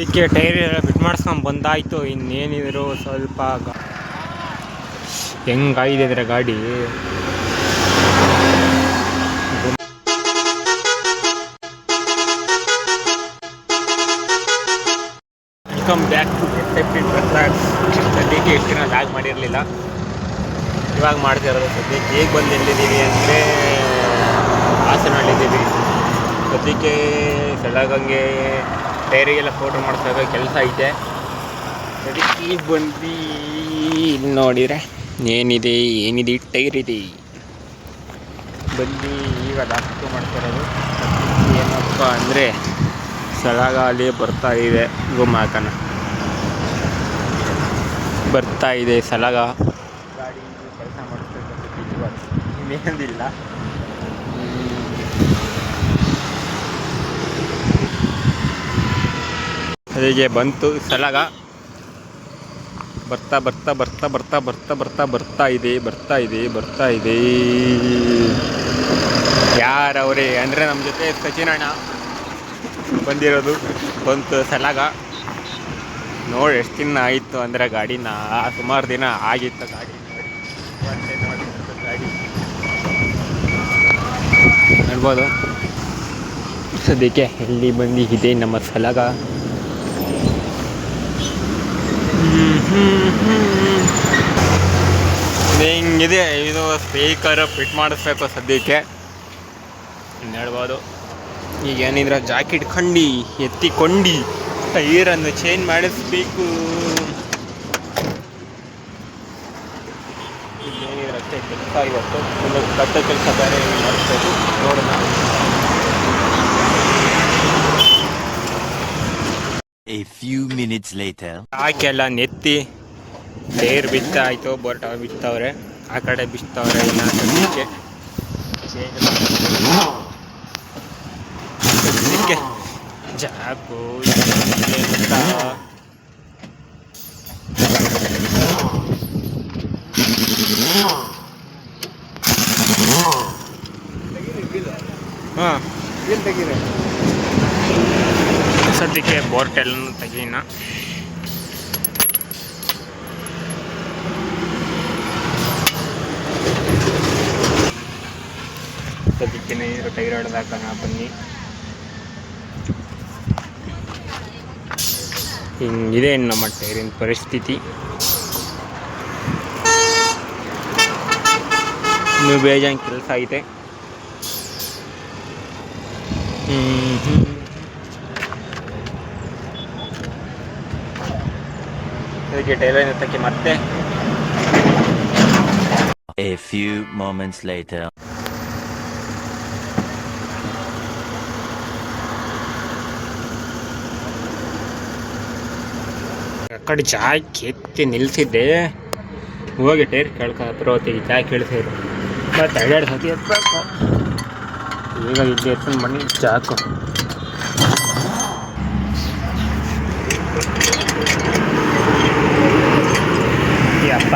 ಅದಕ್ಕೆ ಟೈರ್ ಬಿಟ್ ಮಾಡಿಸ್ಕೊಂಡು ಬಂದಾಯ್ತು, ಇನ್ನೇನಿದ್ರು ಸ್ವಲ್ಪ ಹೆಂಗಾಗಿದೆ ಇದ್ರೆ ಗಾಡಿ? ವೆಲ್ಕಮ್ ಬ್ಯಾಕ್ ಟು ಸದ್ಯಕ್ಕೆ ಎಷ್ಟು ದಿನ ಲಾಗ್ ಮಾಡಿರಲಿಲ್ಲ. ಇವಾಗ ಮಾಡ್ತಿರೋದು ಸದ್ಯಕ್ಕೆ. ಹೇಗೆ ಬಂದು ಎಲ್ಲಿದ್ದೀವಿ ಅಂದರೆ ಹಾಸನಲ್ಲಿದ್ದೀವಿ ಸದ್ಯಕ್ಕೆ ಸೆಳಗಂಗೆ ಟೈರಿಗೆಲ್ಲ ಫೋಟೋ ಮಾಡಿಸಿದಾಗ ಕೆಲಸ ಐತೆ. ಅದಕ್ಕೆ ಬಂದು ಇಲ್ಲಿ ನೋಡಿದರೆ ಏನಿದೆ ಏನಿದೆ, ಟೈರ್ ಇದೆ. ಬಂದು ಈಗ ದಾಖಲು ಮಾಡ್ತಿರೋದು. ಏನಪ್ಪ ಅಂದರೆ ಅಲ್ಲಿ ಬರ್ತಾ ಇದೆ ಗುಮ್ಮಾಕನ. ಬರ್ತಾ ಇದೆ ಸಲಗ. ಗಾಡಿ ಕೆಲಸ ಮಾಡಿಸ್ಬೇಕು ಇನ್ನೇನಿಲ್ಲ. ಅದಕ್ಕೆ ಬಂತು. ಸಲಗ ಬರ್ತಾ ಬರ್ತಾ ಬರ್ತಾ ಬರ್ತಾ ಬರ್ತಾ ಬರ್ತಾ ಬರ್ತಾ ಇದೆ ಬರ್ತಾ ಇದೆ ಬರ್ತಾ ಇದೆ. ಯಾರವ್ರೆ ಅಂದರೆ ನಮ್ಮ ಜೊತೆ ಸಚಿನ್ ಅಣ್ಣ ಬಂದಿರೋದು. ಬಂತು ಸಲಗ. ನೋಡಿ ಎಷ್ಟು ದಿನ ಆಯಿತು ಅಂದರೆ ಗಾಡಿನ, ಸುಮಾರು ದಿನ ಆಗಿತ್ತು ಗಾಡಿ. ಗಾಡಿ. ನೋಡ್ಬೋದು. ಸದ್ಯಕ್ಕೆ ಇಲ್ಲಿ ಬಂದಿದೆ ನಮ್ಮ ಸಲಗ? ಹಿಂಗಿದೆ, ಇದು ಸ್ಪೀಕರ್ ಫಿಟ್ ಮಾಡಿಸ್ಬೇಕು ಸದ್ಯಕ್ಕೆ. ಹೇಳ್ಬೋದು. ಈಗ ಏನಿದ್ರೆ ಜಾಕೆಟ್ ಕಂಡಿ ಎತ್ತಿಕೊಂಡು ಟೈರನ್ನು ಚೇಂಜ್ ಮಾಡಿಸ್ಬೇಕು. ಏನಿದ್ರೆ ಅಷ್ಟೇ ಕೆಲಸ ಇವತ್ತು. ಕಟ್ಟ ಕೆಲಸ ಬೇರೆ ಮಾಡಿಸ್ಬೇಕು ನೋಡೋಣ. A few minutes later. ಹಾಕೆಲ್ಲ ನೆತ್ತಿ ಟೈರ್ ಬಿತ್ತಾಯ್ತು ಬೋರ್ಟ ಬಿತ್ತವ್ರೆ. ಆ ಕಡೆ ಬಿಸ್ತವ್ರೆ ಇಲ್ಲ ಸದ್ಯಕ್ಕೆ change ಸದ್ಯಕ್ಕೆ ಜಾಕು ಎಂತ? ಹಾಂ. ಸದ್ಯಕ್ಕೆ ಬೋರ್ಟೆಲ್ಲ ತೆಗೀನ ಸದ್ಯಕ್ಕೆ ನೀರು ಟೈರ್ ಹೊಡೆದಾಕೋಣ ಬನ್ನಿ. ಹಿಂಗಿದೆ ನಮ್ಮ ಟೈರಿನ ಪರಿಸ್ಥಿತಿ. ಇನ್ನು ಬೇಜಾನ್ ಕೆಲಸ ಐತೆ ಹ್ಮ್. ಹ್ಮ್. ಅದಕ್ಕೆ ಟೈಲರ್ ಎತ್ತಕ್ಕೆ ಮತ್ತೆ ಎ ಫ್ಯೂ moments later. ಕಡೆ ಜಾಕ್ ಎತ್ತಿ ನಿಲ್ಸಿದ್ದೆ ಹೋಗಿ ಟೈರ್ ಕೇಳ್ಕ ಬರೋತಿಗೆ ಜಾಕ್ ಇಳಿಸಿದ್ರು ಮತ್ತೆ ಎರಡೆರಡು ಸತಿ ಎತ್ತಬೇಕು ಈಗ ಇಲ್ಲಿ ಎತ್ಕೊಂಡು ಬನ್ನಿ ಜಾಕು ಯಪ್ಪ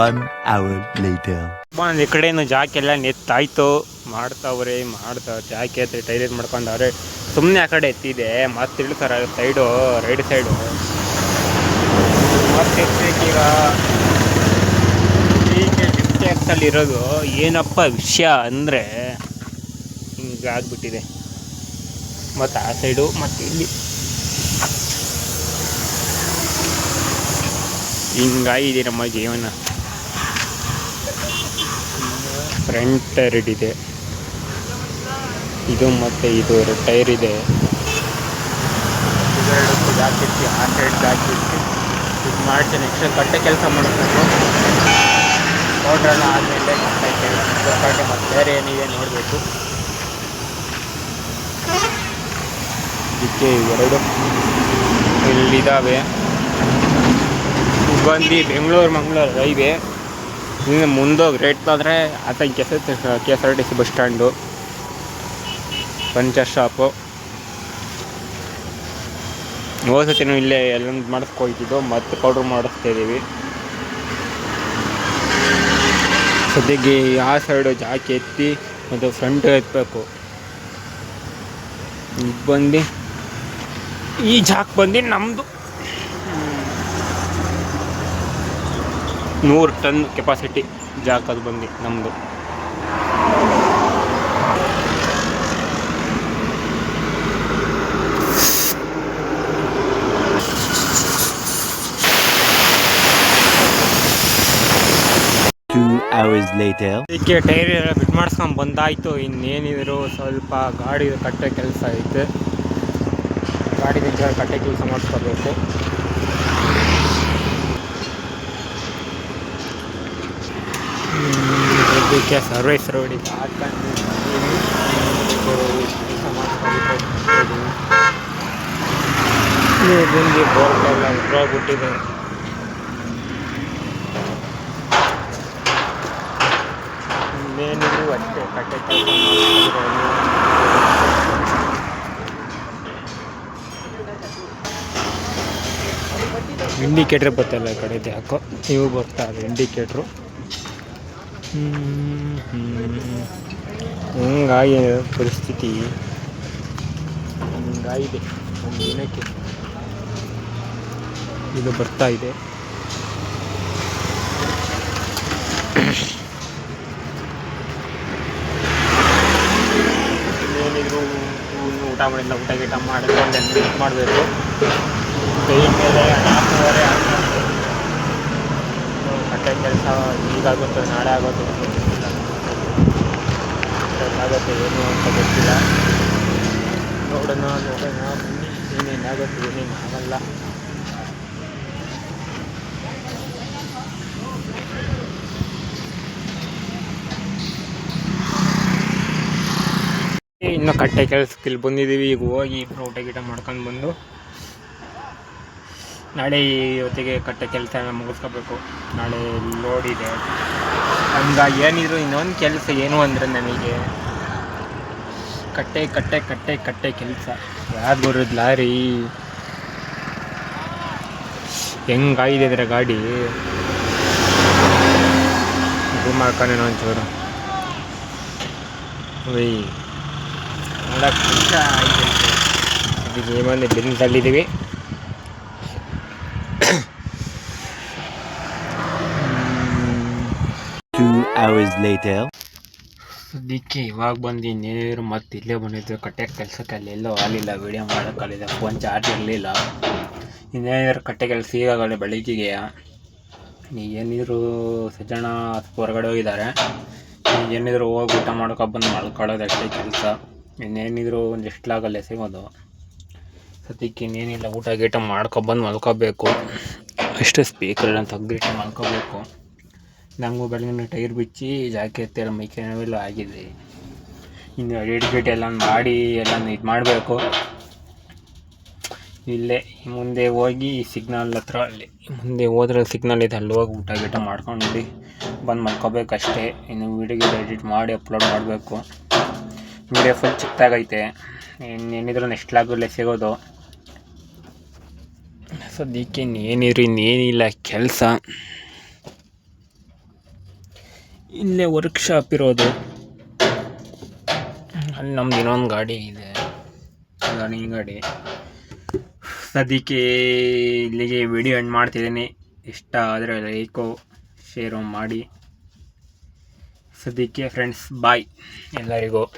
One hour later. ಬಂದು ಈ ಕಡೆನು ಜಾಕೆಲ್ಲ ನೆತ್ತಾಯ್ತು ಮಾಡ್ತಾವ್ರೆ ಮಾಡ್ತಾ ಜಾಕೆ ಎತ್ತಿ ಟೈಲೇಟ್ ಮಾಡ್ಕೊಂಡವ್ರೆ ಸುಮ್ಮನೆ ಆ ಕಡೆ ಎತ್ತಿದೆ ಮತ್ತೆ ಇಳ್ತಾರ ಸೈಡು ರೈಟ್ ಸೈಡು ಮತ್ತೆ ಈಗ. ಹೀಗೆ ಡಿಸ್ಟ್ಯಾಕ್ಸಲ್ಲಿ ಇರೋದು ಏನಪ್ಪ ವಿಷಯ ಅಂದರೆ ಹಿಂಗಾಗ್ಬಿಟ್ಟಿದೆ. ಮತ್ತು ಆ ಸೈಡು ಮತ್ತು ಇಲ್ಲಿ. ಹಿಂಗಾಗಿದೆ ನಮ್ಮ ಜೀವನ. ಫ್ರಂಟ್ ಟೈರ್ ಇದೆ. ಇದು ಮತ್ತು ಇದು ಎರಡು ಟೈರ್ ಇದೆ. ಜಾಕೆಟ್ಟಿ ಇದು ಮಾಡ್ತೀನಿ ನೆಕ್ಸ್ಟ್ ಕಟ್ಟೆ ಕೆಲಸ ಮಾಡಬೇಕು ಪೌಡ್ರೆಲ್ಲ ಆದ್ಮೇಲೆ ಕಟ್ಟೆ ಮತ್ತು ಬೇರೆ ಏನಿದೆ ನೋಡಬೇಕು ಇದಕ್ಕೆ ಇವೆರಡು ಇಲ್ಲಿದ್ದಾವೆ ಬಂದು ಬೆಂಗಳೂರು, ಮಂಗಳೂರು ರೈಲ್ವೆ. ಇನ್ನು ಮುಂದೋಗಿ ರೇಟ್ ಆದರೆ ಆತ K S K S R T C bus stand. Puncture shop. ಹೋಸತಿನೂ ಇಲ್ಲೇ ಎಲ್ಲೊಂದು ಮಾಡಿಸ್ಕೊಯ್ತಿದ್ದು ಮತ್ತೆ ಪೌಡ್ರ್ ಮಾಡಿಸ್ತಾ ಇದ್ದೀವಿ ಸದ್ಯಕ್ಕೆ ಆ ಸೈಡು ಜಾಕಿ ಎತ್ತಿ, ಮತ್ತು ಫ್ರಂಟ್ ಎತ್ತಬೇಕು ಇದು ಬಂದು, ಈ ಜಾಕ್ ಬಂದು ನಮ್ಮದು ನೂರು ಟನ್ ಕೆಪಾಸಿಟಿ ಜಾಕ್ ಅದು ಬಂದು ನಮ್ಮದು Two hours later. ಇದಕ್ಕೆ ಟೈರ್ ಎಲ್ಲ ಫಿಟ್ ಮಾಡಿಸ್ಕೊಂಡು ಬಂದಾಯಿತು. ಇನ್ನೇನಿದ್ರು ಸ್ವಲ್ಪ ಗಾಡಿ ಕಟ್ಟೆ ಕೆಲಸ ಐತೆ ಗಾಡಿ ಕಟ್ಟೆ ಕೆಲಸ ಮಾಡಿಸ್ಕೋಬೇಕು. ಇದಕ್ಕೆ ಸರ್ವಿಸ್ ರೋಡಿಗೆ ಹಾಕೊಂಡು ಮಾಡ್ಕೊಂಡು ಬಂದು ಬೋರ್ಡ್ ಎಲ್ಲ ಉದ್ರೋಗ್ಬಿಟ್ಟಿದೆ ಇನ್ನೇನಿದ್ರು ಅಷ್ಟೇ ಕಟ್ಟೆ ಇಂಡಿಕೇಟ್ರ್ ಬರ್ತಲ್ಲ ಈ ಕಡೆ ಯಾಕೋ ಇವು ಬರ್ತಾ ಇಂಡಿಕೇಟ್ರು ಹಿಂಗಾಗಿ ಪರಿಸ್ಥಿತಿ. ಹಿಂಗಾಗಿದೆ. ಒಂದು ದಿನಕ್ಕೆ ಇದು ಬರ್ತಾ ಇದೆ. ಏನಿದ್ರು ಊಟ ಮಾಡಿಲ್ಲ ಊಟ ಗೀಟ ಮಾಡಿದ್ರೆ ಇದು ಮಾಡಬೇಕು. ಕೈ ಮೇಲೆ ನಾಲ್ಕೂವರೆ ಕಟ್ಟೆ ಕೆಲಸ ಈಗಾಗುತ್ತೆ ನಾಳೆ ಆಗುತ್ತೆ ಅಂತ ಗೊತ್ತಿಲ್ಲ. ಆಗುತ್ತೆ ಏನು ಅಂತ ಗೊತ್ತಿಲ್ಲ. ನೋಡೋಣ ನೋಡೋಣ. ಬನ್ನಿ. ಏನೇನಾಗುತ್ತೆ ಏನೇನು ಆಗಲ್ಲ. ಇನ್ನು ಕಟ್ಟೆ ಕೆಲಸಕ್ಕೆ ಇಲ್ಲಿ ಬಂದಿದ್ದೀವಿ. ಈಗ ಹೋಗಿ ಊಟ ಗೀಟ ಮಾಡ್ಕೊಂಡು ಬಂದು ನಾಳೆ ಇವತ್ತಿಗೆ ಕಟ್ಟ ಕೆಲಸ ಮುಗಿಸ್ಕೋಬೇಕು. ನಾಳೆ ಲೋಡ್ ಇದೆ ಹಂಗಾಗಿ ಏನಿದ್ರು ಇನ್ನೊಂದು ಕೆಲಸ ಏನು ಅಂದರೆ ನನಗೆ ಕಟ್ಟೆ ಕಟ್ಟೆ ಕಟ್ಟೆ ಕಟ್ಟೆ ಕೆಲಸ. ಯಾರು ಬರೋದು ಲಾರಿ? ಹೆಂಗಾಗಿದೆ ಅಂದರೆ ಗಾಡಿ? ಇದು ಹಾಕೋಣ ಒಂಚೂರು ಒಯ್ ನೋಡಕ್ಕೆ ಖುಷಿ ಏಮಂದು ಬೆನ್ಸಲ್ಲಿದ್ದೀವಿ Two hours later. ಸದ್ಯಕ್ಕೆ ಇವಾಗ ಬಂದು ಇನ್ನೇನಿದ್ರು ಮತ್ತೆ ಇಲ್ಲೇ ಬಂದಿದ್ದು ಕಟ್ಟೆ ಕೆಲಸಕ್ಕೆ ಅಲ್ಲೆಲ್ಲೋ ಆಗಲಿಲ್ಲ ವೀಡಿಯೋ ಮಾಡೋಕ್ಕಾಗಲಿಲ್ಲ ಫೋನ್ ಚಾರ್ಜ್ ಇರಲಿಲ್ಲ. ಇನ್ನೇನಿದ್ರು ಕಟ್ಟೆ ಕೆಲಸ ಈಗಾಗಲೇ ಬೆಳಗ್ಗೆಗೆ. ಏನಿದ್ರು ಸಜ್ಜಣ ಹೊರಗಡೆ ಹೋಗಿದ್ದಾರೆ. ಏನಿದ್ರು ಹೋಗಿ ಊಟ ಮಾಡ್ಕೊಬಂದು ಮಲ್ಕೊಳ್ಳೋದು ಅಷ್ಟೇ ಕೆಲಸ. ಇನ್ನೇನಿದ್ರು ಒಂದು ಎಷ್ಟ್ಲಾಗಲ್ಲೇ ಸಿಗೋದು. ಸದ್ಯಕ್ಕೆ ಇನ್ನೇನಿಲ್ಲ, ಊಟ ಗೀಟ ಮಾಡ್ಕೊಬಂದು ಮಲ್ಕೋಬೇಕು. ಅಷ್ಟೇ ಅಂತ ತೆಗ್ದಿಟ್ಟು ಮಲ್ಕೋಬೇಕು. ನಮಗೂ ಬೆಳಗಿನ ಟೈರ್ ಬಿಚ್ಚಿ ಜಾಕೆಟ್ ಎಲ್ಲ ಮೈಕೈ ನೋವೆಲ್ಲ ಆಗಿದೆ. ಇನ್ನು ಎಡಿಟ್ ಗಿಡಿಟ್ ಎಲ್ಲ ಮಾಡಿ ಎಲ್ಲ ಇದು ಮಾಡಬೇಕು. ಇಲ್ಲೇ, ಮುಂದೆ ಹೋಗಿ ಸಿಗ್ನಲ್ ಹತ್ರ ಅಲ್ಲಿ, ಮುಂದೆ ಹೋದ್ರೆ ಸಿಗ್ನಲ್ ಇದೆ, ಅಲ್ಲಿ ಹೋಗಿ ಊಟ ಗೀಟ ಮಾಡ್ಕೊಂಡು ಬಂದು ಮಲ್ಕೋಬೇಕು ಅಷ್ಟೇ. ಇನ್ನು ವೀಡಿಯೋ ಎಡಿಟ್ ಮಾಡಿ ಅಪ್ಲೋಡ್ ಮಾಡಬೇಕು. ವೀಡಿಯೋ ಫುಲ್ ಚಿಕ್ಕದಾಗೈತೆ. ಇನ್ನೇನಿದ್ರು ನೆಕ್ಸ್ಟ್ ಲಾಗಲ್ಲೇ ಸಿಗೋದು. ಸದ್ಯಕ್ಕೆ ಇನ್ನೇನಿರಿ ಇನ್ನೇನಿಲ್ಲ, ಕೆಲಸ. ಇಲ್ಲೇ ವರ್ಕ್ಶಾಪ್ ಇರೋದು. ಅಲ್ಲಿ ನಮ್ದು ಇನ್ನೊಂದು ಗಾಡಿ ಇದೆ. ಗಾಡಿ ಗಾಡಿ. ಸದ್ಯಕ್ಕೆ ಇಲ್ಲಿಗೆ ವಿಡಿಯೋ ಎಂಡ್ ಮಾಡ್ತಿದ್ದೀನಿ. ಇಷ್ಟ ಆದರೆ ಲೈಕು ಶೇರು ಮಾಡಿ. ಸದ್ಯಕ್ಕೆ ಫ್ರೆಂಡ್ಸ್ ಬಾಯ್ ಎಲ್ಲರಿಗೂ.